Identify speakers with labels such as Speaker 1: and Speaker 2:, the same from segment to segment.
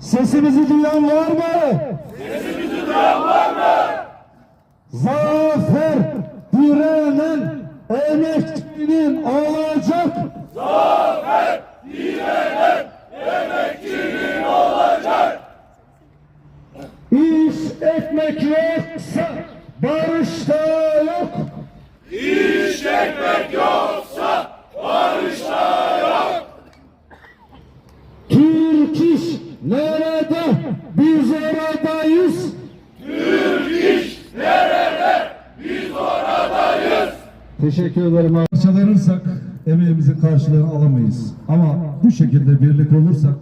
Speaker 1: Sesimizi duyan var mı? Sesimizi duyan var mı? Zafer direnen emekçinin olacak. Zafer direnen emekçinin olacak. İş ekmek yoksa barış da yok. Türk iş nerede? Biz oradayız. Teşekkür ederim. Parçalanırsak emeğimizin karşılığını alamayız. Ama bu şekilde birlik olursak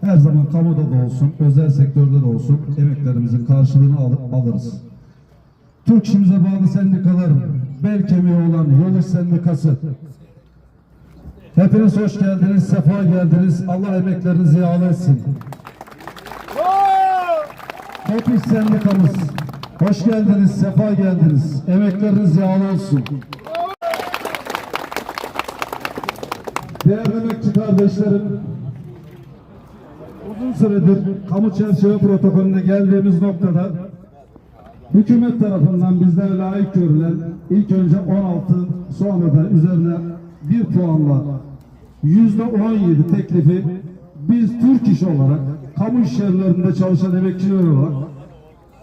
Speaker 1: her zaman kamuda da olsun, özel sektörde de olsun emeklerimizin karşılığını al- alırız. Türk işimize bağlı sendikalar, bel kemiği olan Yol İş Sendikası. Hepiniz hoş geldiniz, sefa geldiniz. Allah emeklerinizi yağlı etsin. Hep İş Sendikamız. Hoş geldiniz, sefa geldiniz. Emekleriniz yağlı olsun. Değerli emekçi kardeşlerim, uzun süredir kamu çerçeve protokolüne geldiğimiz noktada hükümet tarafından bizlere layık görülen ilk önce 16 sonra da üzerine bir puanla yüzde 17 teklifi biz Türk iş olarak kamu iş yerlerinde çalışan emekçiler olarak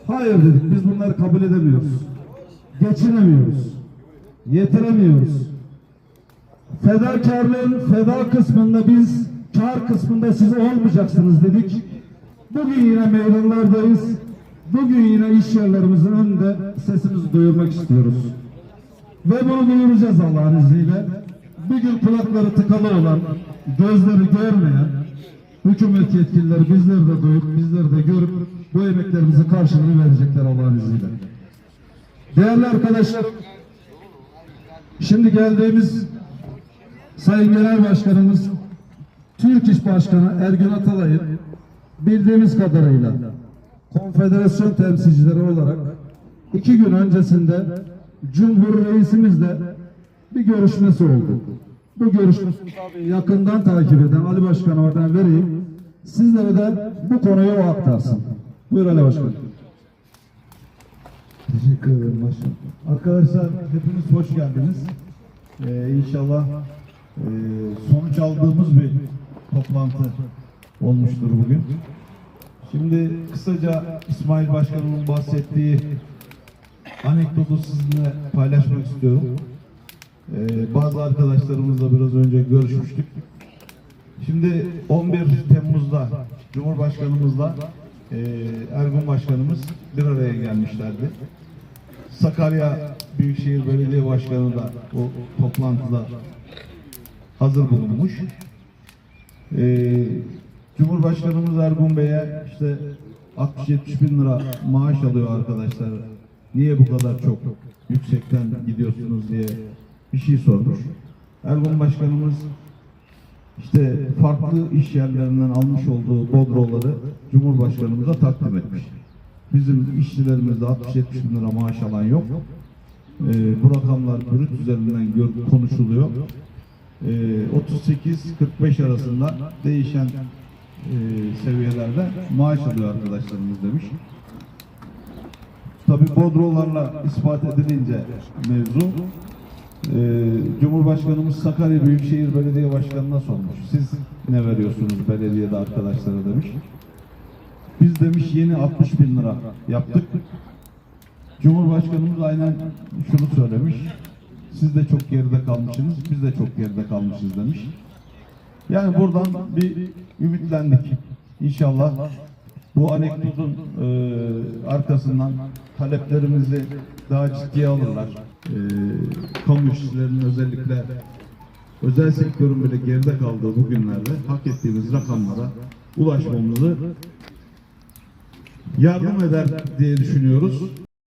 Speaker 1: hayır dedik biz bunları kabul edemiyoruz. Geçinemiyoruz. Yetiremiyoruz. Fedakarlığın feda kısmında biz kar kısmında siz olmayacaksınız dedik. Bugün yine meydanlardayız. Bugün yine iş yerlerimizin önünde sesimizi duyurmak istiyoruz. Ve bunu duyuracağız Allah'ın izniyle. Bugün kulakları tıkalı olan, gözleri görmeyen hükümet yetkilileri bizleri de duyup, bizleri de görüp bu emeklerimizin karşılığını verecekler Allah'ın izniyle. Değerli arkadaşlar, şimdi geldiğimiz Sayın Genel Başkanımız Türk İş Başkanı Ergün Atalay'ın bildiğimiz kadarıyla konfederasyon temsilcileri olarak iki gün öncesinde Cumhur Reisimizle bir görüşmesi oldu. Bu tabii yakından takip eden Ali Başkan'a ben vereyim. Sizlere de bu konuyu o aktarsın. Buyur Ali Başkan.
Speaker 2: Teşekkür ederim başkanım. Arkadaşlar hepiniz hoş geldiniz. Ee, inşallah e, sonuç aldığımız bir toplantı olmuştur bugün. Şimdi kısaca İsmail Başkanımın bahsettiği anekdotu sizinle paylaşmak istiyorum. Ee, bazı arkadaşlarımızla biraz önce görüşmüştük. Şimdi 11 Temmuz'da Cumhurbaşkanımızla e, Ergun Başkanımız bir araya gelmişlerdi. Sakarya Büyükşehir Belediye Başkanı da o toplantıda hazır bulunmuş. Ee, Cumhurbaşkanımız Ergun Bey'e işte 60-70 bin lira maaş alıyor arkadaşlar. Niye bu kadar çok yüksekten gidiyorsunuz diye bir şey sormuş. Ergun Başkanımız işte farklı iş yerlerinden almış olduğu bodroları Cumhurbaşkanımıza takdim etmiş. Bizim işçilerimizde 60-70 bin lira maaş alan yok. Ee, bu rakamlar brüt üzerinden konuşuluyor. Ee, 38-45 arasında değişen e, seviyelerde maaş alıyor arkadaşlarımız demiş. Tabi bodrolarla ispat edilince mevzu ee, Cumhurbaşkanımız Sakarya Büyükşehir Belediye Başkanı'na sormuş. Siz ne veriyorsunuz belediyede arkadaşlara demiş. Biz demiş yeni 60 bin lira yaptık. Cumhurbaşkanımız aynen şunu söylemiş. Siz de çok geride kalmışsınız, biz de çok geride kalmışız demiş. Yani buradan bir ümitlendik. İnşallah bu anekdotun e, arkasından taleplerimizi daha ciddiye alırlar. E, kamu işçilerinin özellikle özel sektörün bile geride kaldığı bu günlerde hak ettiğimiz rakamlara ulaşmamızı yardım eder diye düşünüyoruz.